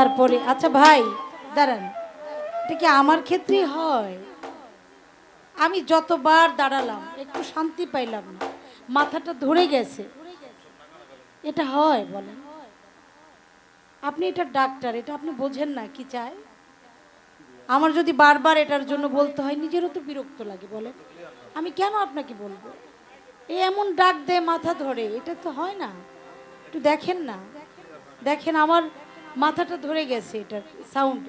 তারপরে আচ্ছা ভাই, দাঁড়ান, এটা কি আমার ক্ষেত্রেই হয়? আমি যতবার দাঁড়ালাম, একটু শান্তি পাইলাম না, মাথাটা ধরে গেছে। এটা হয়, বলেন। আপনি এটা ডাক্তার, এটা আপনি বোঝেন না, কি চায় আমার যদি বারবার এটার জন্য বলতে হয়, নিজেরও তো বিরক্ত লাগে, বলেন। আমি কেন আপনাকে বলব? এ এমন ডাক দেয়, মাথা ধরে, এটা তো হয় না। একটু দেখেন না। দেখেন, আমার মাথাটা ধরে গেছে এটার সাউন্ড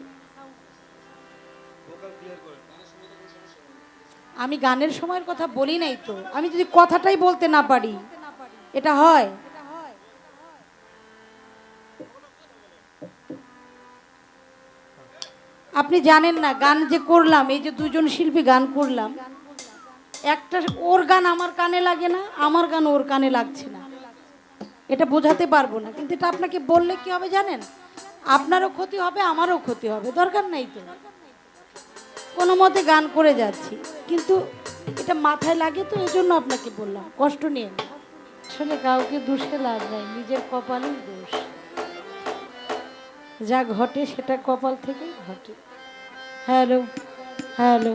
আমি গানের সময়ের কথা বলি নাই তো। আমি যদি কথাটাই বলতে না পারি, এটা হয়। আপনি জানেন না, গান যে করলাম, এই যে দুজন শিল্পী গান করলাম, একটা ওর গান আমার কানে লাগে না, আমার গান ওর কানে লাগছে না। এটা বোঝাতে পারব না, কিন্তু এটা আপনাকে বললে কি হবে জানেন? আপনারও ক্ষতি হবে আমারও ক্ষতি হবে দরকার নাই তো। কোনো মতে গান করে যাচ্ছি কিন্তু এটা মাথায় লাগে তো এই জন্য আপনাকে বললাম কষ্ট নিয়ে না। আসলে কাউকে দোষে লাভ নাই নিজের কপালই দোষ। যা ঘটে সেটা কপাল থেকেই ঘটে। Hello hello.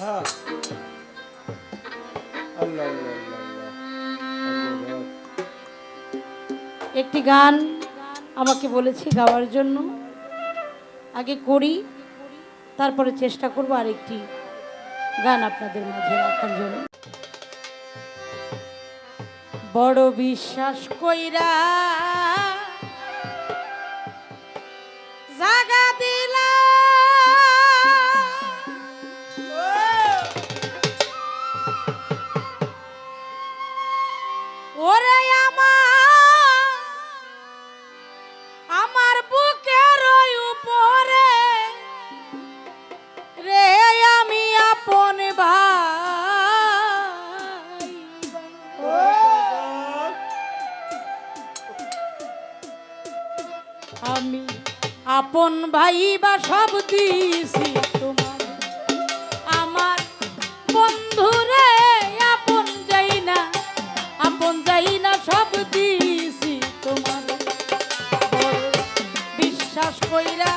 হ্যাঁ। একটি গান আমাকে বলেছে গাওয়ার জন্য। আগে করি, তারপরে চেষ্টা করব আরেকটি গান আপনাদের মাঝে রাখার জন্য। বড় বিশ্বাস কইরা জাগা আপন ভাই বা সব দিছি তোমার। আমার বন্ধুরে আপন যাই না, আপন যাই না সব দিছি তোমার। বিশ্বাস কইরা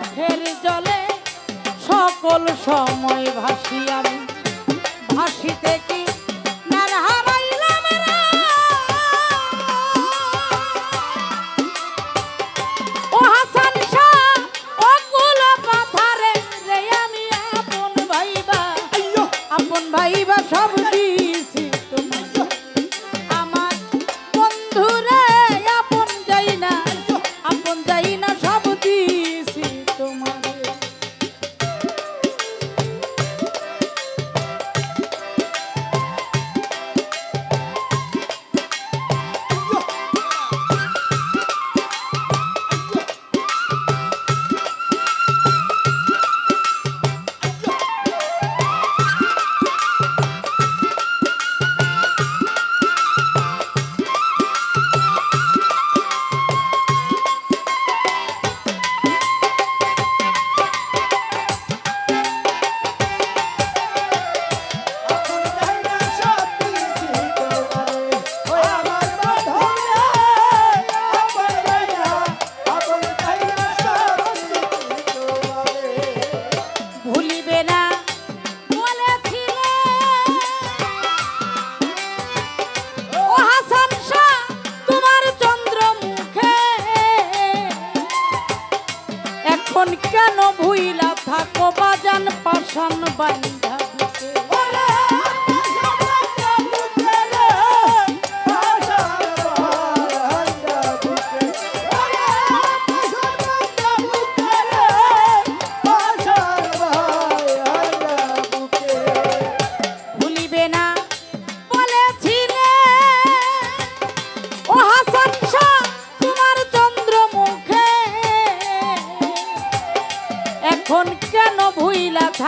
চোখের জলে সকল সময় ভাসি আমি ভাসিতে কি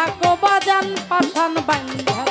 থাকো বাজান পাঠান বাইন্ধা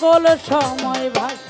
সকল সময় ভাস।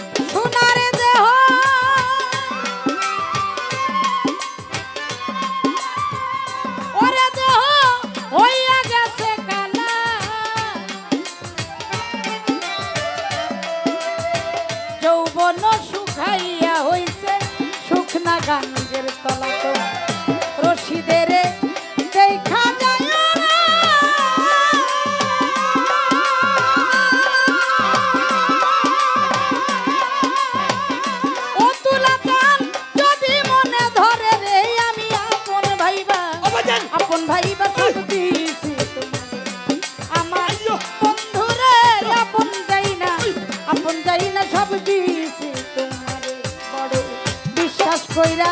কইরা